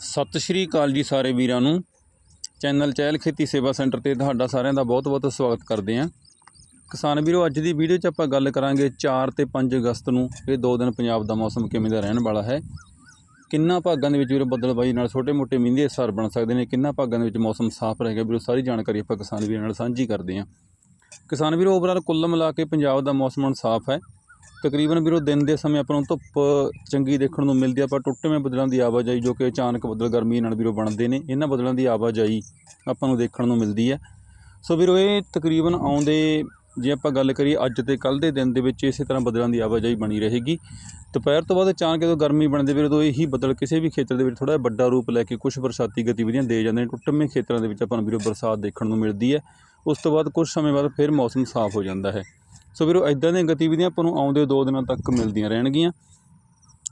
ਸਤਿ ਸ਼੍ਰੀ ਅਕਾਲ ਜੀ ਸਾਰੇ ਵੀਰਾਂ ਨੂੰ। ਚੈਨਲ ਚਹਿਲ ਖੇਤੀ ਸੇਵਾ ਸੈਂਟਰ ਤੇ ਤੁਹਾਡਾ ਸਾਰਿਆਂ ਦਾ ਬਹੁਤ-ਬਹੁਤ ਸਵਾਗਤ ਕਰਦੇ ਹਾਂ। ਕਿਸਾਨ ਵੀਰੋ, ਅੱਜ ਦੀ ਵੀਡੀਓ 'ਚ ਆਪਾਂ ਗੱਲ ਕਰਾਂਗੇ 4 ਤੇ 5 ਅਗਸਤ ਨੂੰ। ਇਹ ਦੋ ਦਿਨ ਪੰਜਾਬ ਦਾ ਮੌਸਮ ਕਿਵੇਂ ਦਾ ਰਹਿਣ ਵਾਲਾ ਹੈ। ਕਿੰਨਾ ਭਾਗਾਂ ਦੇ ਵਿੱਚ ਵੀਰੋ ਬੱਦਲਬਾਈ ਨਾਲ ਛੋਟੇ-ਮੋਟੇ ਮੀਂਹਦੇ ਅਸਰ ਬਣ ਸਕਦੇ ਨੇ। ਕਿੰਨਾ ਭਾਗਾਂ ਦੇ ਵਿੱਚ ਮੌਸਮ ਸਾਫ਼ ਰਹੇਗਾ ਵੀਰੋ, ਸਾਰੀ ਜਾਣਕਾਰੀ ਆਪਾਂ ਕਿਸਾਨ ਵੀਰਾਂ ਨਾਲ ਸਾਂਝੀ ਕਰਦੇ ਹਾਂ। ਕਿਸਾਨ ਵੀਰੋ ਓਵਰਆਲ ਕੁੱਲ ਮਿਲਾ ਕੇ ਪੰਜਾਬ ਦਾ ਮੌਸਮ ਹੁਣ ਸਾਫ਼ ਹੈ। ਤਕਰੀਬਨ ਵੀਰੋ ਦਿਨ ਦੇ ਸਮੇਂ ਆਪਾਂ ਨੂੰ ਧੁੱਪ ਚੰਗੀ ਦੇਖਣ ਨੂੰ ਮਿਲਦੀ ਆ ਪਰ ਟੁੱਟਵੇਂ ਬੱਦਲਾਂ ਦੀ ਆਵਾਜਾਈ ਜੋ ਕਿ ਅਚਾਨਕ ਬੱਦਲ ਗਰਮੀ ਨਾਲ ਵੀਰੋ ਬਣਦੇ ਨੇ, ਇਹਨਾਂ ਬੱਦਲਾਂ ਦੀ ਆਵਾਜਾਈ ਆਪਾਂ ਨੂੰ ਦੇਖਣ ਨੂੰ ਮਿਲਦੀ ਹੈ ਸੋ ਵੀਰੋ ਇਹ ਤਕਰੀਬਨ ਆਉਂਦੇ, ਜੇ ਆਪਾਂ ਗੱਲ ਕਰੀਏ ਅੱਜ ਤੇ ਕੱਲ ਦੇ ਦਿਨ ਦੇ ਵਿੱਚ ਇਸੇ ਤਰ੍ਹਾਂ ਬੱਦਲਾਂ ਦੀ ਆਵਾਜਾਈ ਬਣੀ ਰਹੇਗੀ। ਦੁਪਹਿਰ ਤੋਂ ਬਾਅਦ ਅਚਾਨਕ ਜਦੋਂ ਗਰਮੀ ਬਣਦੇ ਵੀਰੋ ਉਦੋਂ ਇਹੀ ਬੱਦਲ ਕਿਸੇ ਵੀ ਖੇਤਰ ਦੇ ਵਿੱਚ ਥੋੜਾ ਵੱਡਾ ਰੂਪ ਲੈ ਕੇ ਕੁਝ ਬਰਸਾਤੀ ਗਤੀਵਿਧੀਆਂ ਦੇ ਜਾਂਦੇ ਨੇ, ਟੁੱਟਵੇਂ ਖੇਤਰਾਂ ਦੇ ਵਿੱਚ ਆਪਾਂ ਨੂੰ ਵੀਰੋ ਬਰਸਾਤ ਦੇਖਣ ਨੂੰ ਮਿਲਦੀ ਹੈ। ਉਸ ਤੋਂ ਬਾਅਦ ਕੁਝ ਸਮੇਂ ਬਾਅਦ ਫਿਰ ਮੌਸਮ ਸਾਫ਼ ਹੋ ਜਾਂਦਾ ਹੈ। ਸੋ ਵੀਰੋ ਇਦਾਂ ਦੀਆਂ ਗਤੀਵਿਧੀਆਂ ਆਪਾਂ ਨੂੰ ਆਉਂਦੇ ਦੋ ਦਿਨਾਂ ਤੱਕ ਮਿਲਦੀਆਂ ਰਹਿਣਗੀਆਂ।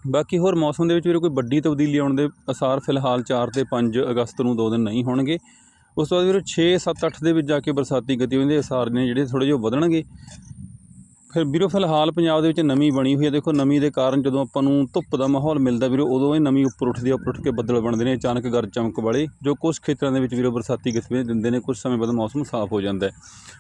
ਬਾਕੀ ਹੋਰ ਮੌਸਮ ਦੇ ਵਿੱਚ ਵੀਰੋ, ਕੋਈ ਵੱਡੀ ਤਬਦੀਲੀ ਆਉਣ ਦੇ ਅਸਾਰ ਫਿਲਹਾਲ 4 ਤੇ 5 ਅਗਸਤ ਨੂੰ ਦੋ ਦਿਨ ਨਹੀਂ ਹੋਣਗੇ। ਉਸ ਤੋਂ ਬਾਅਦ ਵੀਰੋ 6 7 8 ਦੇ ਵਿੱਚ ਜਾ ਕੇ ਬਰਸਾਤੀ ਗਤੀਵਿਧੀਆਂ ਦੇ ਅਸਾਰ ਨੇ ਜਿਹੜੇ ਥੋੜੇ ਜਿਹਾ ਵਧਣਗੇ। ਫਿਰ ਵੀਰੋ, ਫਿਲਹਾਲ ਪੰਜਾਬ ਦੇ ਵਿੱਚ ਨਮੀ ਬਣੀ ਹੋਈ ਹੈ। ਦੇਖੋ, ਨਮੀ ਦੇ ਕਾਰਨ ਜਦੋਂ ਆਪਾਂ ਨੂੰ ਧੁੱਪ ਦਾ ਮਾਹੌਲ ਮਿਲਦਾ ਵੀਰੋ, ਉਦੋਂ ਇਹ ਨਮੀ ਉੱਪਰ ਉੱਠਦੀ ਹੈ ਉੱਪਰ ਉੱਠ ਕੇ ਬੱਦਲ ਬਣਦੇ ਨੇ, ਅਚਾਨਕ ਗਰਜ ਚਮਕ ਵਾਲੇ, ਜੋ ਕੁਝ ਖੇਤਰਾਂ ਦੇ ਵਿੱਚ ਵੀਰੋ ਬਰਸਾਤੀ ਗਤੀਵਿਧੀਆਂ ਦਿੰਦੇ ਨੇ ਕੁਝ ਸਮੇਂ ਬਾਅਦ ਮੌਸਮ ਸਾਫ਼ ਹੋ ਜਾਂਦਾ ਹੈ।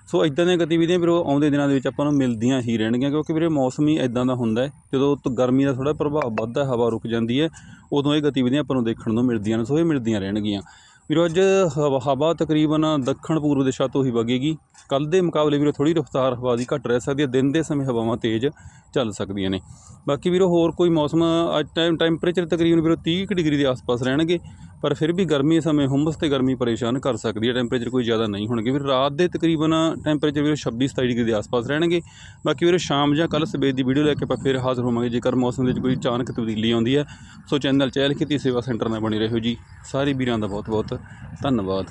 ਸੋ ਇਦਾਂ ਦੀਆਂ ਗਤੀਵਿਧੀਆਂ ਵੀਰੋ, ਆਉਂਦੇ ਦਿਨਾਂ ਦੇ ਵਿੱਚ ਆਪਾਂ ਨੂੰ ਮਿਲਦੀਆਂ ਹੀ ਰਹਿਣਗੀਆਂ, ਕਿਉਂਕਿ ਵੀਰੇ ਮੌਸਮ ਹੀ ਇਦਾਂ ਦਾ ਹੁੰਦਾ ਹੈ, ਜਦੋਂ ਤੋਂ ਗਰਮੀ ਦਾ ਥੋੜਾ ਪ੍ਰਭਾਵ ਵੱਧਦਾ ਹਵਾ ਰੁਕ ਜਾਂਦੀ ਹੈ, ਉਦੋਂ ਇਹ ਗਤੀਵਿਧੀਆਂ ਆਪਾਂ ਨੂੰ ਦੇਖਣ ਨੂੰ ਮਿਲਦੀਆਂ ਨੇ, ਸੋ ਇਹ ਮਿਲਦੀਆਂ ਰਹਿਣਗੀਆਂ। ਵੀਰੋ, ਅੱਜ ਹਵਾ ਹਵਾ ਤਕਰੀਬਨ ਦੱਖਣ ਪੂਰਬ ਦਿਸ਼ਾ ਤੋਂ ਹੀ ਵਗੇਗੀ। ਕੱਲ ਦੇ ਮੁਕਾਬਲੇ ਵੀਰੋ ਥੋੜੀ ਰਫ਼ਤਾਰ ਹਵਾ ਦੀ ਘੱਟ ਰਹਿ ਸਕਦੀ ਹੈ। ਦਿਨ ਦੇ ਸਮੇਂ ਹਵਾਵਾਂ ਤੇਜ਼ ਚੱਲ ਸਕਦੀਆਂ ਨੇ। ਬਾਕੀ ਵੀਰੋ, ਹੋਰ ਕੋਈ ਮੌਸਮ ਅੱਜ ਟਾਈਮ ਟੈਂਪਰੇਚਰ ਤਕਰੀਬਨ ਵੀਰੋ 30 ਕੁ ਡਿਗਰੀ ਦੇ ਆਸ-ਪਾਸ ਰਹਿਣਗੇ, ਪਰ ਫਿਰ ਵੀ ਗਰਮੀ ਸਮੇਂ ਹੁੰਮਸ ਤੇ ਗਰਮੀ ਪਰੇਸ਼ਾਨ ਕਰ ਸਕਦੀ ਹੈ। ਟੈਂਪਰੇਚਰ ਕੋਈ ਜ਼ਿਆਦਾ ਨਹੀਂ ਹੋਣਗੇ। ਵੀਰ, ਰਾਤ ਦੇ ਤਕਰੀਬਨ ਟੈਂਪਰੇਚਰ ਵੀਰੋ 26 27 ਡਿਗਰੀ ਦੇ ਆਸ-ਪਾਸ ਰਹਿਣਗੇ। ਬਾਕੀ ਵੀਰੋ, ਸ਼ਾਮ ਜਾਂ ਕੱਲ ਸਵੇਰ ਦੀ ਵੀਡੀਓ ਲੈ ਕੇ ਆਪਾਂ ਫਿਰ ਹਾਜ਼ਰ ਹੋਵਾਂਗੇ, ਜੇਕਰ ਮੌਸਮ ਦੇ ਵਿੱਚ ਕੋਈ ਅਚਾਨਕ ਤਬਦੀਲੀ ਆਉਂਦੀ ਹੈ। ਸੋ ਚੈਨਲ ਚਹਿਲ ਖੇਤੀ ਸੇਵਾ ਸੈਂਟਰ ਨਾਲ ਬਣੇ ਰਹੋ ਜੀ। ਸਾਰੇ ਵੀਰਾਂ ਦਾ ਬਹੁਤ ਬਹੁਤ ਬਹੁਤ ਧੰਨਵਾਦ।